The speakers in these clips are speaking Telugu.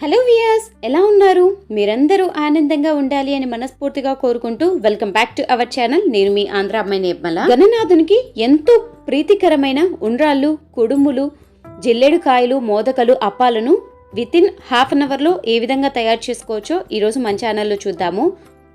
హలో వియాస్ ఎలా ఉన్నారు? మీరందరూ ఆనందంగా ఉండాలి అని మనస్ఫూర్తిగా కోరుకుంటూ welcome back to our channel. నేను మీ ఆంధ్ర అమ్మాయి నిర్మల. గణనాథునికి ఎంతో ప్రీతికరమైన ఉండ్రాళ్ళు కుడుములు జిల్లేడు కాయలు మోదకలు అప్పాలను విత్ ఇన్ హాఫ్ అన్ అవర్లో ఏ విధంగా తయారు చేసుకోవచ్చో ఈరోజు మన ఛానల్లో చూద్దాము.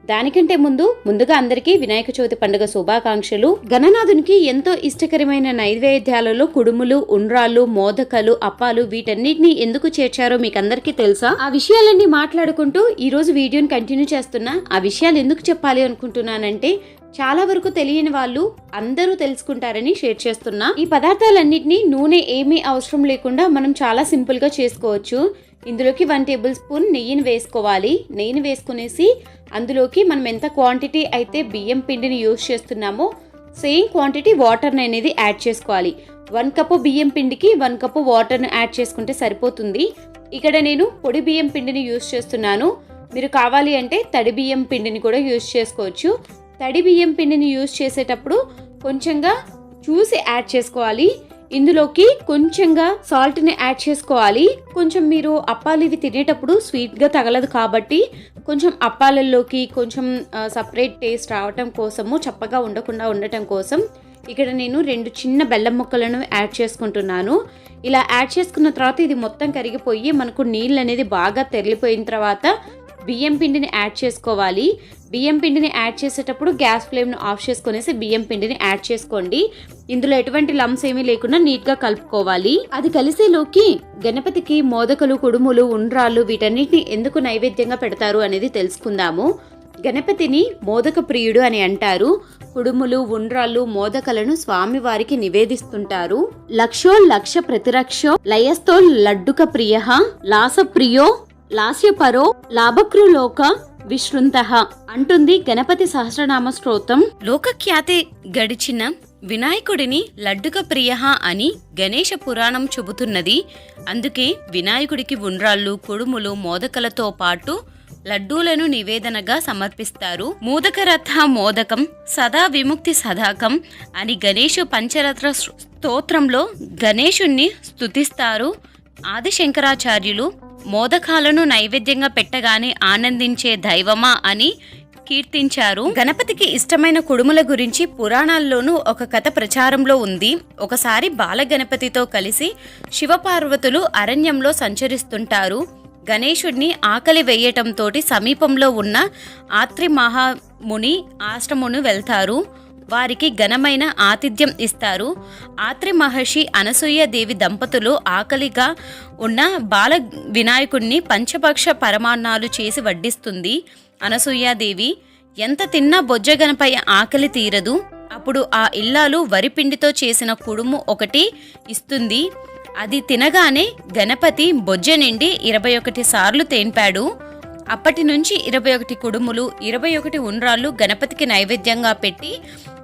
దానికంటే ముందు ముందుగా అందరికీ వినాయక చవితి పండుగ శుభాకాంక్షలు. గణనాథునికి ఎంతో ఇష్టకరమైన నైవేద్యాలలో కుడుములు ఉండ్రాళ్ళు మోదకలు అప్పాలు వీటన్నిటిని ఎందుకు చేర్చారో మీకు అందరికీ తెలుసా? ఆ విషయాలన్నీ మాట్లాడుకుంటూ ఈ రోజు వీడియోని కంటిన్యూ చేస్తున్నా ఆ విషయాలు ఎందుకు చెప్పాలి అనుకుంటున్నానంటే చాలా వరకు తెలియని వాళ్ళు అందరూ తెలుసుకుంటారని షేర్ చేస్తున్నా. ఈ పదార్థాలన్నింటినీ నూనె ఏమీ అవసరం లేకుండా మనం చాలా సింపుల్గా చేసుకోవచ్చు. ఇందులోకి వన్ టేబుల్ స్పూన్ నెయ్యిని వేసుకోవాలి. నెయ్యిని వేసుకునేసి అందులోకి మనం ఎంత క్వాంటిటీ అయితే బియ్యం పిండిని యూజ్ చేస్తున్నామో సేమ్ క్వాంటిటీ వాటర్ని అనేది యాడ్ చేసుకోవాలి. వన్ కప్పు బియ్యం పిండికి వన్ కప్పు వాటర్ని యాడ్ చేసుకుంటే సరిపోతుంది. ఇక్కడ నేను పొడి బియ్యం పిండిని యూస్ చేస్తున్నాను. మీరు కావాలి అంటే తడి బియ్యం పిండిని కూడా యూస్ చేసుకోవచ్చు. తడి బియ్యం పిండిని యూజ్ చేసేటప్పుడు కొంచెంగా చూసి యాడ్ చేసుకోవాలి. ఇందులోకి కొంచెంగా సాల్ట్ని యాడ్ చేసుకోవాలి. కొంచెం మీరు అప్పాలు ఇవి తినేటప్పుడు స్వీట్గా తగలదు కాబట్టి కొంచెం అప్పాలల్లోకి కొంచెం సపరేట్ టేస్ట్ రావటం కోసము చప్పగా ఉండకుండా ఉండటం కోసం ఇక్కడ నేను రెండు చిన్న బెల్లం ముక్కలను యాడ్ చేసుకుంటున్నాను. ఇలా యాడ్ చేసుకున్న తర్వాత ఇది మొత్తం కరిగిపోయి మనకు నీళ్ళు అనేది బాగా తెరిలిపోయిన తర్వాత బియ్యం పిండిని యాడ్ చేసుకోవాలి. బియ్యం పిండిని యాడ్ చేసేటప్పుడు గ్యాస్ ఫ్లేమ్ను ఆఫ్ చేసుకునేసి బియ్యం పిండిని యాడ్ చేసుకోండి. ఇందులో ఎటువంటి లమ్స్ ఏమీ లేకుండా నీట్గా కలుపుకోవాలి. అది కలిసేలోకి గణపతికి మోదకలు కుడుములు ఉండ్రాళ్ళు వీటన్నిటిని ఎందుకు నైవేద్యంగా పెడతారు అనేది తెలుసుకుందాము. గణపతిని మోదక ప్రియుడు అని అంటారు. కుడుములు ఉండ్రాళ్ళు మోదకలను స్వామివారికి నివేదిస్తుంటారు. లక్షో లక్ష ప్రతిరక్షో లయస్తో లడ్డుక ప్రియ లాస ప్రియో లాస్యపరో లాభకృలోక విశృంత అంటుంది గణపతి సహస్రనామ స్తోత్రం. లోకఖ్యాతి గడిచిన వినాయకుడిని లడ్డుక ప్రియ అని గణేష పురాణం చెబుతున్నది. అందుకే వినాయకుడికి ఉండ్రాళ్ళు కుడుములు మోదకలతో పాటు లడ్డూలను నివేదనగా సమర్పిస్తారు. మోదకరథ మోదకం సదా విముక్తి సదాకం అని గణేషు పంచరత్న స్తోత్రంలో గణేశుణ్ణి స్తుతిస్తారు. ఆదిశంకరాచార్యులు మోదకాలను నైవేద్యంగా పెట్టగానే ఆనందించే దైవమా అని కీర్తించారు. గణపతికి ఇష్టమైన కుడుముల గురించి పురాణాల్లోనూ ఒక కథ ప్రచారంలో ఉంది. ఒకసారి బాలగణపతితో కలిసి శివపార్వతులు అరణ్యంలో సంచరిస్తుంటారు. గణేశుడిని ఆకలి వేయటంతో సమీపంలో ఉన్న ఆత్రి మహాముని ఆశ్రమును వెళ్తారు. వారికి ఘనమైన ఆతిథ్యం ఇస్తారు. ఆత్రి మహర్షి అనసూయ దేవి దంపతులు ఆకలిగా ఉన్న బాల వినాయకుడిని పంచపక్ష పరమాన్నాలు చేసి వడ్డిస్తుంది. అనసూయాదేవి ఎంత తిన్నా బొజ్జగనపై ఆకలి తీరదు. అప్పుడు ఆ ఇల్లాలు వరిపిండితో చేసిన కుడుము ఒకటి ఇస్తుంది. అది తినగానే గణపతి బొజ్జ నిండి ఇరవై ఒకటి సార్లు తేన్పాడు. అప్పటి నుంచి ఇరవై ఒకటి కుడుములు ఇరవై ఒకటి ఉండ్రాళ్ళు గణపతికి నైవేద్యంగా పెట్టి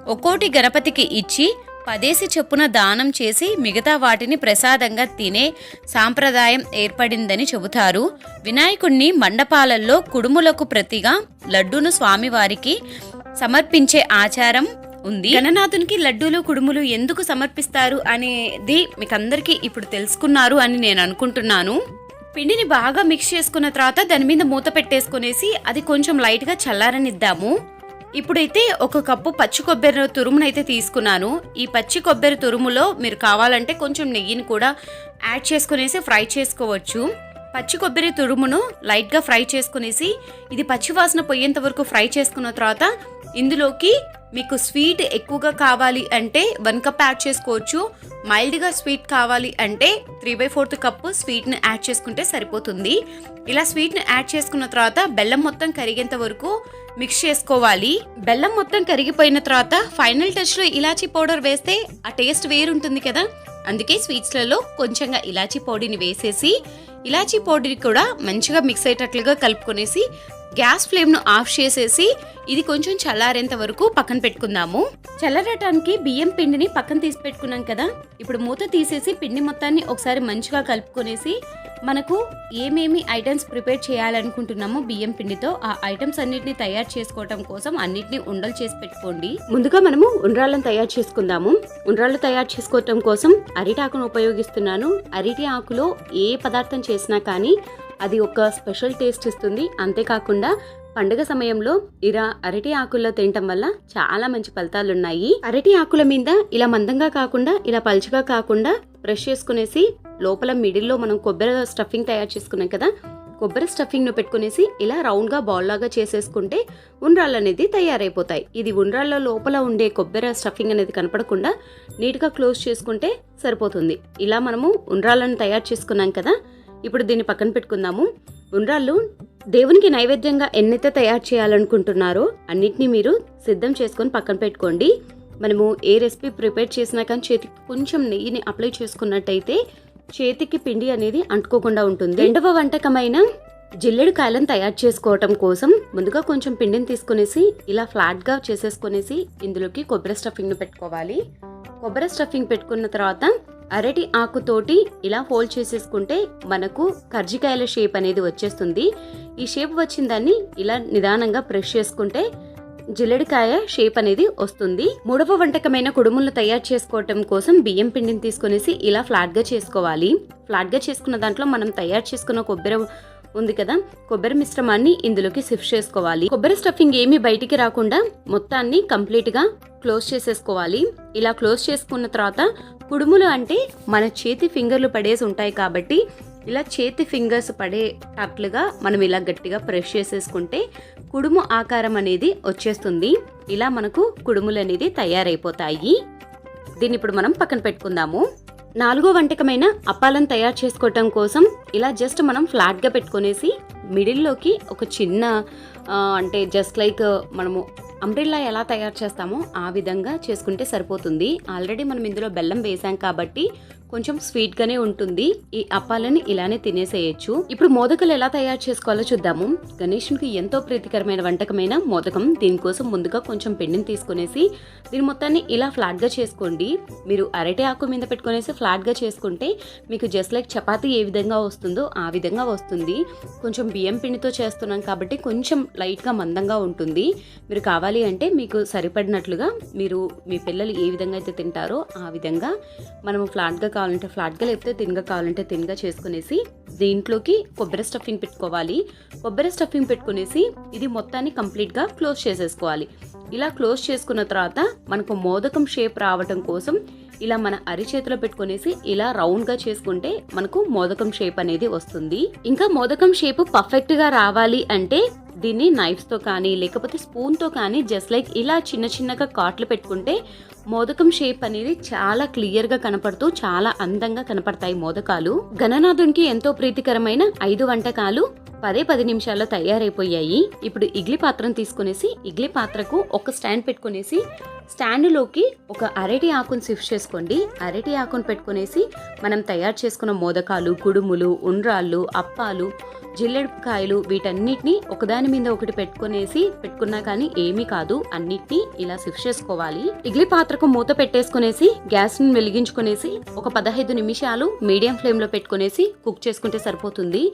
ఒక్కోటి గణపతికి ఇచ్చి పదేసి చెప్పున దానం చేసి మిగతా వాటిని ప్రసాదంగా తినే సాంప్రదాయం ఏర్పడిందని చెబుతారు. వినాయకుణ్ణి మండపాలల్లో కుడుములకు ప్రతిగా లడ్డూను స్వామివారికి సమర్పించే ఆచారం ఉంది. గణనాథునికి లడ్డూలు కుడుములు ఎందుకు సమర్పిస్తారు అనేది మీకు అందరికీ ఇప్పుడు తెలుసుకున్నారు అని నేను అనుకుంటున్నాను. పిండిని బాగా మిక్స్ చేసుకున్న తర్వాత దాని మీద మూత పెట్టేసుకునేసి అది కొంచెం లైట్గా చల్లారనిద్దాము. ఇప్పుడైతే ఒక కప్పు పచ్చి కొబ్బరి తురుమునైతే తీసుకున్నాను. ఈ పచ్చి కొబ్బరి తురుములో మీరు కావాలంటే కొంచెం నెయ్యిని కూడా యాడ్ చేసుకునేసి ఫ్రై చేసుకోవచ్చు. పచ్చి కొబ్బరి తురుమును లైట్గా ఫ్రై చేసుకునేసి ఇది పచ్చి వాసన పోయేంత వరకు ఫ్రై చేసుకున్న తర్వాత ఇందులోకి మీకు స్వీట్ ఎక్కువగా కావాలి అంటే వన్ కప్ యాడ్ చేసుకోవచ్చు. మైల్డ్గా స్వీట్ కావాలి అంటే త్రీ బై ఫోర్త్ కప్పు స్వీట్ని యాడ్ చేసుకుంటే సరిపోతుంది. ఇలా స్వీట్ని యాడ్ చేసుకున్న తర్వాత బెల్లం మొత్తం కరిగేంత వరకు మిక్స్ చేసుకోవాలి. బెల్లం మొత్తం కరిగిపోయిన తర్వాత ఫైనల్ టచ్లో ఇలాచీ పౌడర్ వేస్తే ఆ టేస్ట్ వేరుంటుంది కదా? అందుకే స్వీట్స్లలో కొంచెంగా ఇలాచీ పౌడర్ని వేసేసి ఇలాచీ పౌడర్ కూడా మంచిగా మిక్స్ అయ్యేటట్లుగా కలుపుకొనేసి గ్యాస్ ఫ్లేమ్ను ఆఫ్ చేసేసి ఇది కొంచెం చల్లారేంత వరకు పక్కన పెట్టుకుందాము. చల్లారటానికి బియ్యం పిండిని పక్కన తీసి పెట్టుకున్నాం కదా. ఇప్పుడు మూత తీసేసి పిండి మొత్తాన్ని ఒకసారి మంచిగా కలుపుకొనేసి మనకు ఏమేమి ఐటమ్స్ ప్రిపేర్ చేయాలనుకుంటున్నామో బియ్యం పిండితో ఆ ఐటమ్స్ అన్నిటిని తయారు చేసుకోవటం కోసం అన్నిటిని ఉండలు చేసి పెట్టుకోండి. ముందుగా మనము ఉండ్రాళ్ళను తయారు చేసుకుందాము. ఉండ్రాళ్ళు తయారు చేసుకోవటం కోసం అరిటాకును ఉపయోగిస్తున్నాను. అరిటి ఆకులో ఏ పదార్థం చేసినా కానీ అది ఒక స్పెషల్ టేస్ట్ ఇస్తుంది. అంతేకాకుండా పండుగ సమయంలో ఇలా అరటి ఆకుల్లో తినటం వల్ల చాలా మంచి ఫలితాలు ఉన్నాయి. అరటి ఆకుల మీద ఇలా మందంగా కాకుండా ఇలా పలుచగా కాకుండా బ్రష్ చేసుకునేసి లోపల మిడిల్లో మనం కొబ్బరి స్టఫింగ్ తయారు చేసుకున్నాం కదా కొబ్బరి స్టఫింగ్ను పెట్టుకునేసి ఇలా రౌండ్గా బాల్ లాగా చేసేసుకుంటే ఉండ్రాళ్ళు అనేది తయారైపోతాయి. ఇది ఉండ్రాళ్ళ లోపల ఉండే కొబ్బరి స్టఫింగ్ అనేది కనపడకుండా నీట్గా క్లోజ్ చేసుకుంటే సరిపోతుంది. ఇలా మనము ఉండ్రాళ్ళను తయారు చేసుకున్నాం కదా ఇప్పుడు దీన్ని పక్కన పెట్టుకుందాము. ఉండ్రాళ్ళు దేవునికి నైవేద్యంగా ఎన్నైతే తయారు చేయాలనుకుంటున్నారో అన్నిటినీ మీరు సిద్ధం చేసుకొని పక్కన పెట్టుకోండి. మనము ఏ రెసిపీ ప్రిపేర్ చేసినా కానీ చేతికి కొంచెం నెయ్యిని అప్లై చేసుకున్నట్టయితే చేతికి పిండి అనేది అంటుకోకుండా ఉంటుంది. రెండవ వంటకమైన జిల్లెడు కాయలను తయారు చేసుకోవటం కోసం ముందుగా కొంచెం పిండిని తీసుకునేసి ఇలా ఫ్లాట్గా చేసేసుకునేసి ఇందులోకి కొబ్బరి స్టఫింగ్ను పెట్టుకోవాలి. కొబ్బరి స్టఫింగ్ పెట్టుకున్న తర్వాత అరటి ఆకుతోటి ఇలా ఫోల్డ్ చేసేసుకుంటే మనకు కర్జికాయల షేప్ అనేది వచ్చేస్తుంది. ఈ షేప్ వచ్చిన దాన్ని ఇలా నిదానంగా ప్రెస్ చేసుకుంటే జిల్లెడికాయ షేప్ అనేది వస్తుంది. మూడవ వంటకమైన కుడుములను తయారు చేసుకోవటం కోసం బియ్యం పిండిని తీసుకునేసి ఇలా ఫ్లాట్గా చేసుకోవాలి. ఫ్లాట్గా చేసుకున్న దాంట్లో మనం తయారు చేసుకున్న కొబ్బరి ఉంది కదా కొబ్బరి మిశ్రమాన్ని ఇందులోకి షిఫ్ట్ చేసుకోవాలి. కొబ్బరి స్టఫింగ్ ఏమీ బయటికి రాకుండా మొత్తాన్ని కంప్లీట్గా క్లోజ్ చేసేసుకోవాలి. ఇలా క్లోజ్ చేసుకున్న తర్వాత కుడుములు అంటే మన చేతి ఫింగర్లు పడేసి ఉంటాయి కాబట్టి ఇలా చేతి ఫింగర్స్ పడేటట్లుగా మనం ఇలా గట్టిగా ప్రెస్ చేసేసుకుంటే కుడుము ఆకారం అనేది వచ్చేస్తుంది. ఇలా మనకు కుడుములు అనేది తయారైపోతాయి. దీన్ని ఇప్పుడు మనం పక్కన పెట్టుకుందాము. నాలుగో వంటకమైన అప్పాలను తయారు చేసుకోవటం కోసం ఇలా జస్ట్ మనం ఫ్లాట్గా పెట్టుకునేసి మిడిల్లోకి ఒక చిన్న అంటే జస్ట్ లైక్ మనము అంబ్రిల్లా ఎలా తయారు చేస్తామో ఆ విధంగా చేసుకుంటే సరిపోతుంది. ఆల్రెడీ మనం ఇందులో బెల్లం వేసాం కాబట్టి కొంచెం స్వీట్గానే ఉంటుంది. ఈ అప్పాలని ఇలానే తినేసేయచ్చు. ఇప్పుడు మోదకలు ఎలా తయారు చేసుకోవాలో చూద్దాము. గణేషునికి ఎంతో ప్రీతికరమైన వంటకమైన మోదకం దీనికోసం ముందుగా కొంచెం పిండిని తీసుకునేసి దీని మొత్తాన్ని ఇలా ఫ్లాట్గా చేసుకోండి. మీరు అరటి ఆకు మీద పెట్టుకునేసి ఫ్లాట్గా చేసుకుంటే మీకు జస్ట్ లైక్ చపాతీ ఏ విధంగా వస్తుందో ఆ విధంగా వస్తుంది. కొంచెం బియ్యం పిండితో చేస్తున్నాం కాబట్టి కొంచెం లైట్గా మందంగా ఉంటుంది. మీరు కావాలి అంటే మీకు సరిపడినట్లుగా మీరు మీ పిల్లలు ఏ విధంగా అయితే తింటారో ఆ విధంగా మనము ఫ్లాట్గా కావాలంటే ఫ్లాట్గా లేకపోతే తిన్గా కావాలంటే తిన్గా చేసుకునేసి దీంట్లోకి కొబ్బరి స్టఫింగ్ పెట్టుకోవాలి. కొబ్బరి స్టఫింగ్ పెట్టుకునేసి ఇది మొత్తాన్ని కంప్లీట్గా క్లోజ్ చేసేసుకోవాలి. ఇలా క్లోజ్ చేసుకున్న తర్వాత మనకు మోదకం షేప్ రావటం కోసం ఇలా మన అరిచేతిలో పెట్టుకునేసి ఇలా రౌండ్గా చేసుకుంటే మనకు మోదకం షేప్ అనేది వస్తుంది. ఇంకా మోదకం షేప్ పర్ఫెక్ట్గా రావాలి అంటే దీన్ని నైఫ్స్తో కానీ లేకపోతే స్పూన్తో కానీ జస్ట్ లైక్ ఇలా చిన్న చిన్నగా కాట్లు పెట్టుకుంటే మోదకం షేప్ అనేది చాలా క్లియర్గా కనపడుతూ చాలా అందంగా కనపడతాయి మోదకాలు. గణనాథునికి ఎంతో ప్రీతికరమైన ఐదు వంటకాలు పదే పది నిమిషాల్లో తయారైపోయాయి. ఇప్పుడు ఇడ్లీ పాత్రను తీసుకునేసి ఇడ్లీ పాత్రకు ఒక స్టాండ్ పెట్టుకునేసి స్టాండ్లోకి ఒక అరటి ఆకును షిఫ్ట్ చేసుకోండి. అరటి ఆకును పెట్టుకునేసి మనం తయారు చేసుకున్న మోదకాలు కుడుములు ఉండ్రాళ్ళు అప్పాలు జిల్లెడకాయలు వీటన్నిటిని ఒకదాని మీద ఒకటి పెట్టుకునేసి పెట్టుకున్నా కానీ ఏమీ కాదు. అన్నిటినీ ఇలా షిఫ్ట్ చేసుకోవాలి. ఇడ్లీ పాత్రకు మూత పెట్టేసుకునేసి గ్యాస్ని వెలిగించుకునేసి ఒక పదహైదు నిమిషాలు మీడియం ఫ్లేమ్లో పెట్టుకునేసి కుక్ చేసుకుంటే సరిపోతుంది.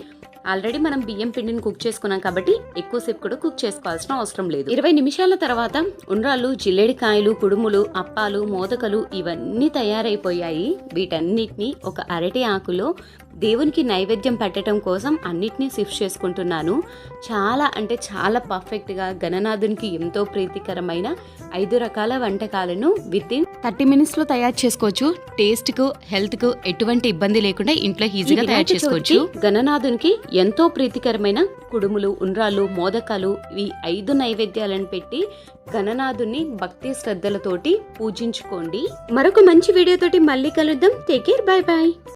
ఆల్రెడీ మనం బియ్యం పిండిని కుక్ చేసుకున్నాం కాబట్టి ఎక్కువసేపు కూడా కుక్ చేసుకోవాల్సిన అవసరం లేదు. ఇరవై నిమిషాల తర్వాత ఉండ్రాళ్ళు జిల్లేడికాయలు కుడుములు అప్పాలు మోదకలు ఇవన్నీ తయారైపోయాయి. వీటన్నిటిని ఒక అరటి ఆకులో దేవునికి నైవేద్యం పెట్టడం కోసం అన్నిటినీ షిఫ్ట్ చేసుకుంటున్నాను. చాలా అంటే చాలా పర్ఫెక్ట్గా గణనాథునికి ఎంతో ప్రీతికరమైన ఐదు రకాల వంటకాలను విత్ ఇన్ థర్టీ మినిట్స్లో తయారు చేసుకోవచ్చు. టేస్ట్కు హెల్త్కు ఎటువంటి ఇబ్బంది లేకుండా ఇంట్లో ఈజీగా తయారు చేసుకోవచ్చు. గణనాథునికి ఎంతో ప్రీతికరమైన కుడుములు ఉండ్రాలు మోదకాలు ఈ ఐదు నైవేద్యాలను పెట్టి గణనాథుని భక్తి శ్రద్ధలతోటి పూజించుకోండి. మరొక మంచి వీడియోతోటి మళ్ళీ కలుద్దాం. Take care bye bye